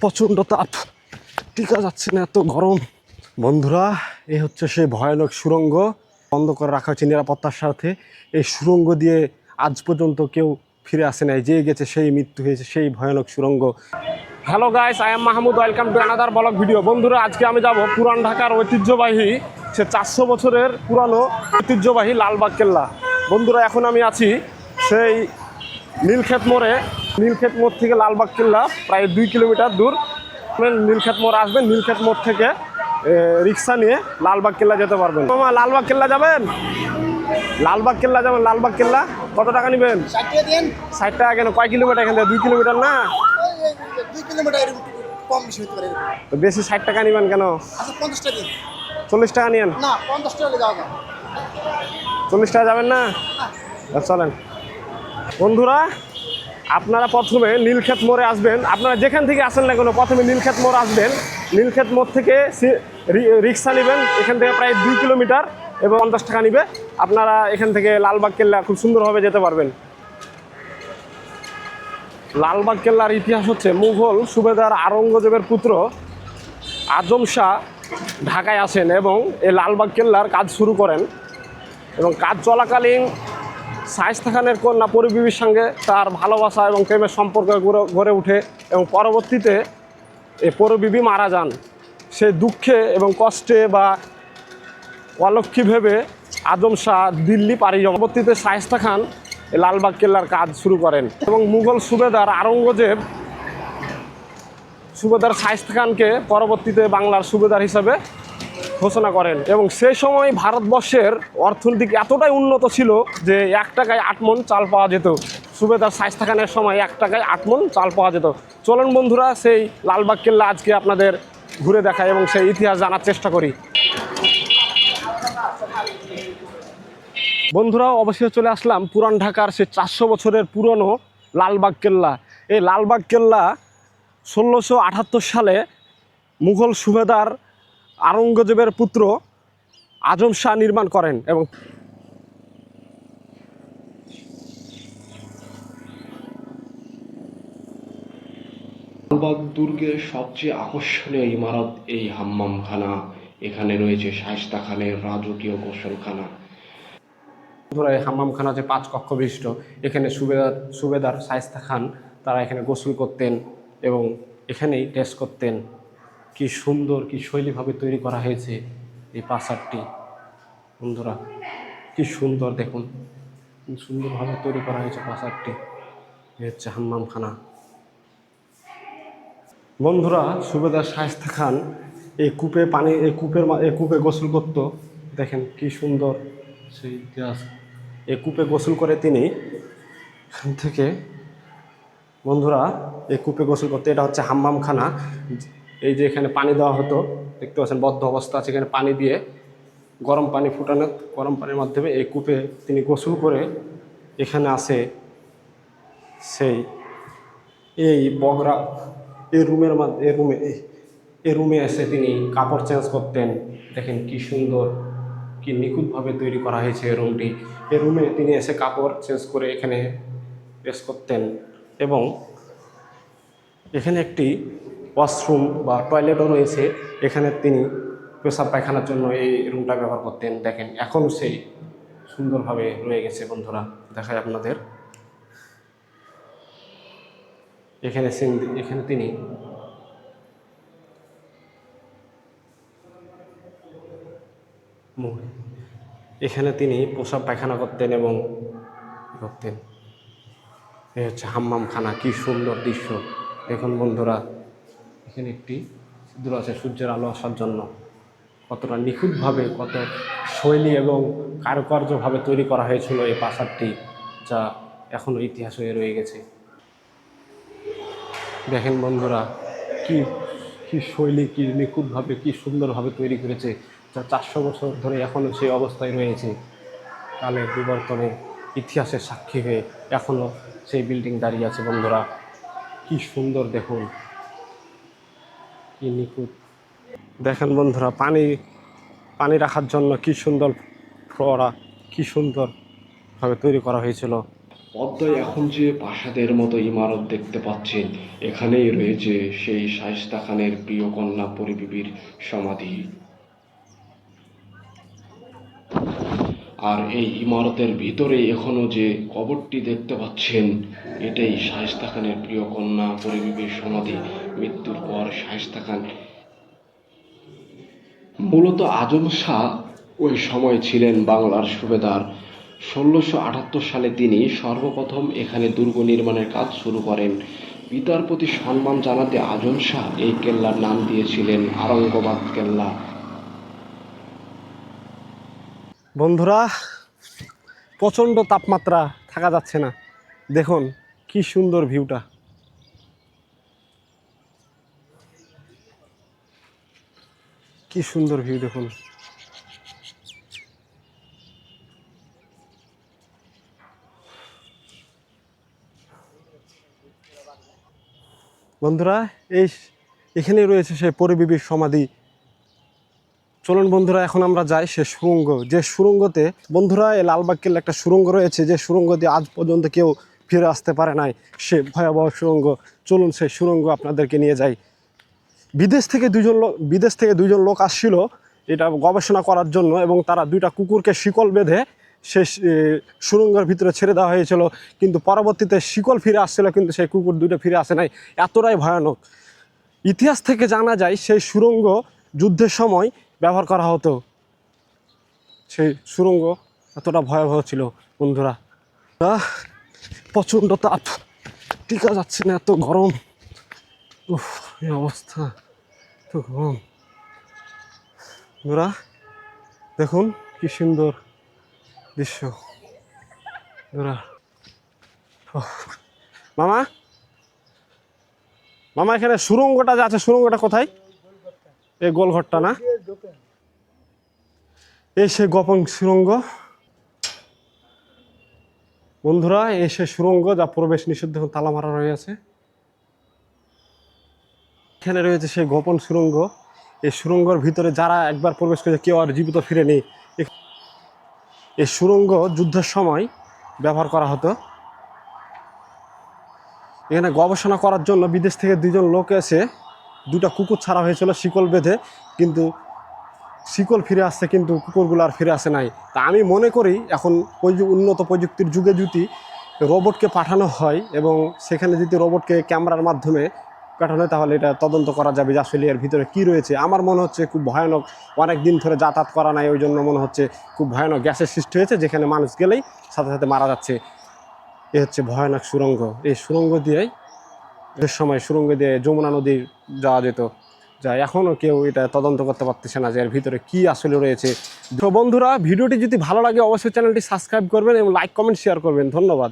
প্রচণ্ড তাপ। টিকা যাচ্ছে না, এত গরম। বন্ধুরা, এ হচ্ছে সেই ভয়ানক সুরঙ্গ। বন্ধ করে রাখা হয়েছে নিরাপত্তার সাথে। এই সুরঙ্গ দিয়ে আজ পর্যন্ত কেউ ফিরে আসে নাই। যে গেছে সেই মৃত্যু হয়েছে, সেই ভয়ানক সুরঙ্গ। Hello guys I am Mahmud welcome to another blog video বন্ধুরা, আজকে আমি যাব পুরান ঢাকার ঐতিহ্যবাহী, সে চারশো বছরের পুরানো ঐতিহ্যবাহী লালবাগ কেল্লা। বন্ধুরা, এখন আমি আছি সেই নীলক্ষেত মোড়ে। নীলক্ষেত মোড় থেকে লালবাগ কেল্লা প্রায় দুই কিলোমিটার দূর। নীলক্ষেত মোড় আসবেন নীলক্ষেত মোড় থেকে রিক্সা নিয়ে লালবাগ কেল্লা যেতে পারবেন। মামা লালবাগ কেল্লা যাবেন? লালবাগ কেল্লা যাবেন লালবাগ কেল্লা। কত টাকা নেবেন? ষাট টাকা কেন? কয় কিলোমিটার এখান থেকে? দুই কিলোমিটার না? কম বেশি হতে পারে তো বেশি ষাট টাকা নেবেন কেন? আচ্ছা পঞ্চাশ টাকা চল্লিশ টাকা নিয়েন? না পঞ্চাশ টাকা যাওয়া চল্লিশ টাকা যাবেন না? চলেন। বন্ধুরা আপনারা প্রথমে নীলক্ষেত মোড়ে আসবেন। আপনারা যেখান থেকে আসেন না কেন, প্রথমে নীলক্ষেত মোড় আসবেন। নীলক্ষেত মোড় থেকে রিক্সা নেবেন। এখান থেকে প্রায় দুই কিলোমিটার এবং পঞ্চাশ টাকা নিবে। আপনারা এখান থেকে লালবাগ কেল্লা খুব সুন্দরভাবে যেতে পারবেন। লালবাগ কেল্লার ইতিহাস হচ্ছে মুঘল সুবেদার আরঙ্গজেবের পুত্র আজম শাহ ঢাকায় আসেন এবং এই লালবাগ কেল্লার কাজ শুরু করেন। এবং কাজ চলাকালীন শায়েস্তা খানের কন্যা পরিবিবির সঙ্গে তার ভালোবাসা এবং প্রেমের সম্পর্ক গড়ে- ওঠে এবং পরবর্তীতে এই পরবিবি মারা যান। সে দুঃখে এবং কষ্টে বা অলক্ষী ভেবে আজম শাহ দিল্লি পাড়ি পরবর্তীতে শায়েস্তা খান লালবাগ কেল্লার কাজ শুরু করেন এবং মুঘল সুবেদার আরঙ্গজেব সুবেদার শায়েস্তা খানকে পরবর্তীতে বাংলার সুবেদার হিসাবে ঘোষণা করেন। এবং সেই সময় ভারতবর্ষের অর্থনৈতিক এতটাই উন্নত ছিল যে এক টাকায় আট মন চাল পাওয়া যেত। সুবেদার শায়েস্তা খানের সময় এক টাকায় আট মন চাল পাওয়া যেত। চলুন বন্ধুরা, সেই লালবাগ কেল্লা আজকে আপনাদের ঘুরে দেখায় এবং সেই ইতিহাস জানার চেষ্টা করি। বন্ধুরা, অবশ্যই চলে আসলাম পুরান ঢাকার সে চারশো বছরের পুরনো লালবাগ কেল্লা। এই লালবাগ কেল্লা ষোলোশো সালে মুঘল সুবেদার আরঙ্গজেবের পুত্র আজম শাহ নির্মাণ করেন এবং দুর্গের সবচেয়ে আকর্ষণীয় ইমারত এই হাম্মামখানা। এখানে রয়েছে শায়েস্তা খানের রাজকীয় গোসলখানা। বন্ধুরা এই হাম্মামখানা যে পাঁচ কক্ষ বিশিষ্ট। এখানে সুবেদার সুবেদার শায়েস্তা খান তারা এখানে গোসল করতেন এবং এখানেই টেস্ট করতেন। কি সুন্দর, কি শৈলীভাবে তৈরি করা হয়েছে এই প্রাসাদটি বন্ধুরা, কি সুন্দর দেখুন। সুন্দরভাবে তৈরি করা হয়েছে প্রাসাদটি এ হচ্ছে হাম্মামখানা। বন্ধুরা, সুবেদার শায়েস্তা খান এই কূপে পানি, এই কূপের এই কূপে গোসল করত। দেখেন কি সুন্দর সেই ইতিহাস। এই কূপে গোসল করে তিনি এখান থেকে, বন্ধুরা, এই কূপে গোসল করতে, এটা হচ্ছে হাম্মামখানা। এই যে এখানে পানি দেওয়া হতো, দেখতে পাচ্ছেন বদ্ধ অবস্থা আছে। এখানে পানি দিয়ে গরম পানি ফুটানো, গরম পানির মাধ্যমে এই কূপে তিনি গোসল করে এখানে আসে সেই, এই বগরা, এই রুমের এই রুমে, এই- রুমে এসে তিনি কাপড় চেঞ্জ করতেন। দেখেন কি সুন্দর, কি নিখুঁতভাবে তৈরি করা হয়েছে এই রুমটি। এই রুমে তিনি এসে কাপড় চেঞ্জ করে এখানে পেশ করতেন এবং এখানে একটি ওয়াশরুম বা টয়লেটও রয়েছে। এখানে তিনি পেশাব পায়খানার জন্য এই রুমটা ব্যবহার করতেন। দেখেন এখন সেই সুন্দরভাবে রয়ে গেছে বন্ধুরা। দেখায় আপনাদের। এখানে এখানে তিনি এখানে তিনি প্রসাব পায়খানা করতেন এবং করতেন। এই হচ্ছে হাম্মামখানা, কি সুন্দর দৃশ্য। দেখুন বন্ধুরা। এখানে একটি সিঁদুর আছে, সূর্যের আলো আসার জন্য। কতটা নিখুঁতভাবে, কত শৈলী এবং কারুকার্যভাবে তৈরি করা হয়েছিল এই প্রাসাদটি, যা এখনও ইতিহাস হয়ে রয়ে গেছে। দেখেন বন্ধুরা, কি কি শৈলী, কি নিখুঁতভাবে, কি সুন্দরভাবে তৈরি করেছে, যা চারশো বছর ধরে এখনও সেই অবস্থায় রয়েছে। কালের বিবর্তনে ইতিহাসের সাক্ষী হয়ে এখনও সেই বিল্ডিং দাঁড়িয়ে আছে বন্ধুরা। কি সুন্দর দেখুন কি নিখুঁত? দেখেন বন্ধুরা, পানি পানি রাখার জন্য কি সুন্দর ফোয়ারা কি সুন্দরভাবে তৈরি করা হয়েছিল। পদ্মায় এখন যে প্রাসাদের মতো ইমারত দেখতে পাচ্ছেন, এখানেই রয়েছে সেই শায়স্তা খানের প্রিয় কন্যা পরিবিবির সমাধি। আর এই ইমারতের ভিতরে এখনও যে কবরটি দেখতে পাচ্ছেন, এটাই শায়েস্তা খানের প্রিয় কন্যা পরিবিবির সমাধি। মৃত্যুর পর শায়েস্তা খান মূলত আজম শাহ ওই সময় ছিলেন বাংলার সুবেদার। ষোলোশো আটাত্তর সালে তিনি সর্বপ্রথম এখানে দুর্গ নির্মাণের কাজ শুরু করেন। পিতার প্রতি সম্মান জানাতে আজম শাহ এই কেল্লার নাম দিয়েছিলেন আরঙ্গবাদ কেল্লা। বন্ধুরা, প্রচণ্ড তাপমাত্রা থাকা যাচ্ছে না। দেখুন কি সুন্দর ভিউটা। কি সুন্দর ভিউ, দেখুন। বন্ধুরা, এই এখানেই রয়েছে সেই পরিবিবির সমাধি। চলুন বন্ধুরা, এখন আমরা যাই সে সুরঙ্গ। যে সুরঙ্গতে বন্ধুরা, এই লালবাগ কেল্লা একটা সুরঙ্গ রয়েছে, যে সুরঙ্গ দিয়ে আজ পর্যন্ত কেউ ফিরে আসতে পারে নাই। সে ভয়াবহ সুরঙ্গ। চলুন সেই সুরঙ্গ আপনাদেরকে নিয়ে যাই। বিদেশ থেকে দুজন লোক বিদেশ থেকে দুজন লোক আসছিল এটা গবেষণা করার জন্য এবং তারা দুইটা কুকুরকে শিকল বেঁধে সে সুরঙ্গের ভিতরে ছেড়ে দেওয়া হয়েছিল। কিন্তু পরবর্তীতে শিকল ফিরে আসছিল, কিন্তু সেই কুকুর দুটো ফিরে আসে নাই। এতটাই ভয়ানক। ইতিহাস থেকে জানা যায়, সেই সুরঙ্গ যুদ্ধের সময় ব্যবহার করা হতো। সেই সুরঙ্গ এতটা ভয়াবহ ছিল, বন্ধুরা। প্রচণ্ড তাপ। টিকা যাচ্ছে না, এত গরম। উফ, এই অবস্থা, এত গরম। বন্ধুরা, দেখুন কি সুন্দর দৃশ্য। বন্ধুরা। মামা? মামা, এখানে সুরঙ্গটা যে আছে, সুরঙ্গটা কোথায়? এই গোলঘরটা না? এই সে গোপন সুরঙ্গ। বন্ধুরা এই সে সুরঙ্গ যা প্রবেশ নিষিদ্ধ তালা মারা রয়েছে। এখানে রয়েছে সেই গোপন সুরঙ্গ। এই সুরঙ্গর ভিতরে যারা একবার প্রবেশ করেছে, কেউ আর জীবিত ফিরে নেই এই সুরঙ্গ যুদ্ধের সময় ব্যবহার করা হতো। এখানে গবেষণা করার জন্য বিদেশ থেকে দুজন লোক এসে দুটা কুকুর ছাড়া হয়েছিল শিকল বেঁধে। কিন্তু শিকল ফিরে আসছে, কিন্তু কুকুরগুলো আর ফিরে আসে নাই। তা আমি মনে করি এখন উন্নত প্রযুক্তির যুগে যদি রোবটকে পাঠানো হয় এবং সেখানে যদি রোবটকে ক্যামেরার মাধ্যমে পাঠানো হয়, তাহলে এটা তদন্ত করা যাবে যে আসলে এর ভিতরে কী রয়েছে। আমার মনে হচ্ছে খুব ভয়ানক অনেক দিন ধরে যাতায়াত করা নাই ওই জন্য মনে হচ্ছে খুব ভয়ানক গ্যাসের সৃষ্টি হয়েছে, যেখানে মানুষ গেলেই সাথে সাথে মারা যাচ্ছে। এ হচ্ছে ভয়ানক সুরঙ্গ। এই সুরঙ্গ দিয়েই, এর সময় সুরঙ্গ দিয়ে যমুনা নদী যাওয়া যেত। যা এখনও কেউ এটা তদন্ত করতে পারতেছে না যে এর ভিতরে কি আসলে রয়েছে। তো বন্ধুরা, ভিডিওটি যদি ভালো লাগে, অবশ্যই চ্যানেলটি সাবস্ক্রাইব করবেন এবং লাইক, কমেন্ট শেয়ার করবেন। ধন্যবাদ।